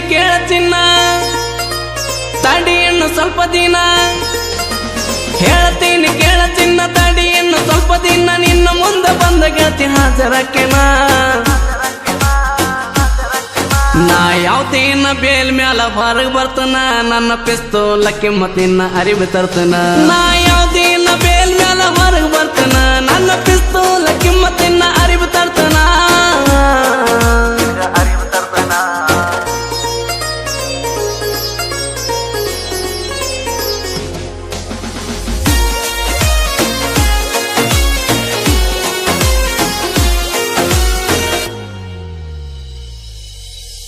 ಚಿನ್ನ ತಡಿ ಇನ್ನು ಸ್ವಲ್ಪ ದಿನ. ಹೇಳ್ತೀನಿ ಕೇಳ ಚಿನ್ನ ತಡಿ ಸ್ವಲ್ಪ ದಿನ. ನಿನ್ನ ಮುಂದೆ ಬಂದ ಗೆಳತಿ ಹಾಜರಕ್ಕೆನ ನಾ ಯಾವತ್ತೇನ ಬೇಲ್ ಮ್ಯಾಲ ಹೊರಗೆ ಬರ್ತನ? ನನ್ನ ಪಿಸ್ತೋಲಕ್ಕೆ ಮತ್ತಿನ್ನ ಅರಿವು ತರ್ತನ. ನಾ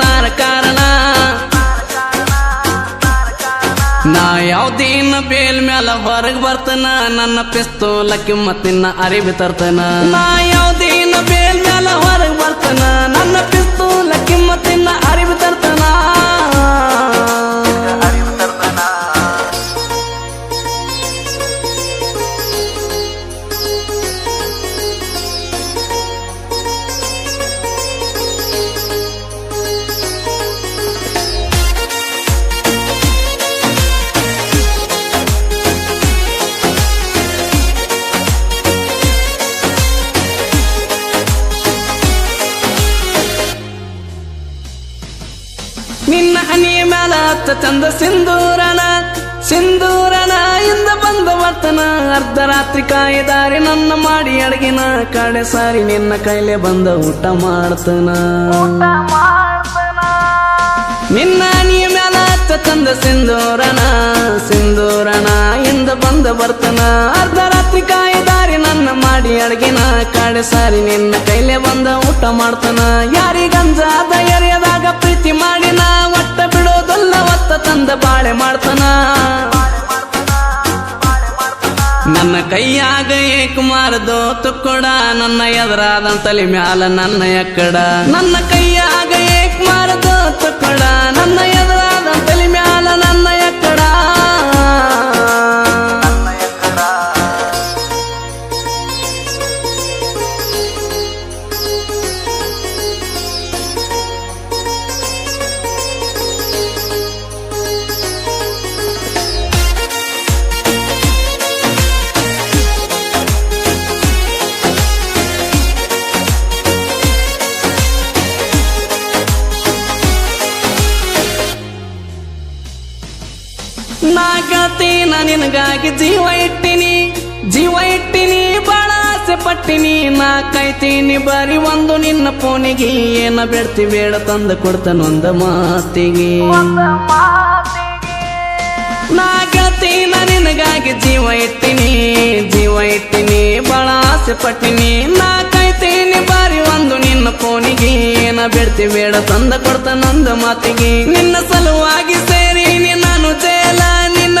ತಾರ ಕಾರಣ ನಾ ಯಾವ್ದೇನ ಬೇಲ್ ಮ್ಯಾಲ ಹೊರಗ್ ಬರ್ತನ, ನನ್ನ ಪಿಸ್ತೂಲ ಕಿಮ್ಮತ್ತಿನ ಅರಿವಿ ತರ್ತನ. ನಾ ಯಾವ್ದೇನ ಬೇಲ್ ಮ್ಯಾಲ ಹೊರಗ್ ಬರ್ತನ, ನನ್ನ ನಿನ್ನ ಹನಿಯ ಮ್ಯಾಲ ಹತ್ತ ಚಂದ ಸಿಂಧೂರನ ಸಿಂಧೂರನ ಇಂದ ಬಂದ ವರ್ತನ. ಅರ್ಧ ರಾತ್ರಿ ಕಾಯಿದಾರಿ ನನ್ನ ಮಾಡಿ ಅಡಗಿನ ಕಡೆ ಸಾರಿ ನಿನ್ನ ಕೈಲೆ ಬಂದ ಊಟ ಮಾಡ್ತನ. ನಿನ್ನ ಹನಿಯ ಮ್ಯಾಲ ಹತ್ತ ಚಂದ ಸಿಂಧೂರನ ಸಿಂಧೂರನ ಇಂದ ಬಂದ ಬರ್ತನ ಅರ್ಧ ರಾತ್ರಿ ಕಾಯಿದಾರಿ ನನ್ನ ಮಾಡಿ ಅಡಗಿನ ಕಡೆ ಸಾರಿ ನಿನ್ನ ಕೈಲೆ ಬಂದ ಊಟ ಮಾಡ್ತಾನ. ಯಾರಿಗಂಜಾದ ಎರೆಯದಾಗ ಪ್ರೀತಿ ಮಾಡಿನ ಒಟ್ಟ ಬಿಡೋದಲ್ಲ ಒತ್ತ ತಂದ ಬಾಳೆ ಮಾಡ್ತಾನ? ನನ್ನ ಕೈಯಾಗ ಏಕುಮಾರದೋ ತುಕ್ಕೊಡ, ನನ್ನ ಎದುರಾದ ತಲೆ ಮ್ಯಾಲ ನನ್ನ ಎಕ್ಕಡ. ನನ್ನ ಕೈಯಾಗ ಏಕುಮಾರದೋ ತುಕ್ಕೊಡ, ನನ್ನ ಎದುರಾದ ನಾಗತಿ ನಾ ನಿನಗಾಗಿ ಜೀವ ಇಟ್ಟಿನಿ ಜೀವ ಇಟ್ಟಿನಿ ಬಾಳ ಆಸೆ ಪಟ್ಟಿನಿ. ನಾ ಕೈತೀನಿ ಬರೀ ಒಂದು ನಿನ್ನ ಫೋನಿಗೆ ಏನ ಬೇಡ್ತಿ ಬೇಡ ತಂದ ಕೊಡ್ತಾನೊಂದ ಮಾತಿಗೆ. ನಾಗತಿ ನಾ ನಿನಗಾಗಿ ಜೀವ ಇಟ್ಟಿನಿ ಜೀವ ಇಟ್ಟಿನಿ ಬಾಳ ಆಸೆ ಪಟ್ಟಿನಿ. ನಾ ಕೈತೀನಿ ಬಾರಿ ಒಂದು ನಿನ್ನ ಫೋನಿಗೆ ಏನ ಬೇಡ್ತಿ ಬೇಡ ತಂದ ಕೊಡ್ತಾನೊಂದ ಮಾತಿಗೆ. ನಿನ್ನ ಸಲುವಾಗಿ ಸೇರಿ ನಾನು ಜೇಲ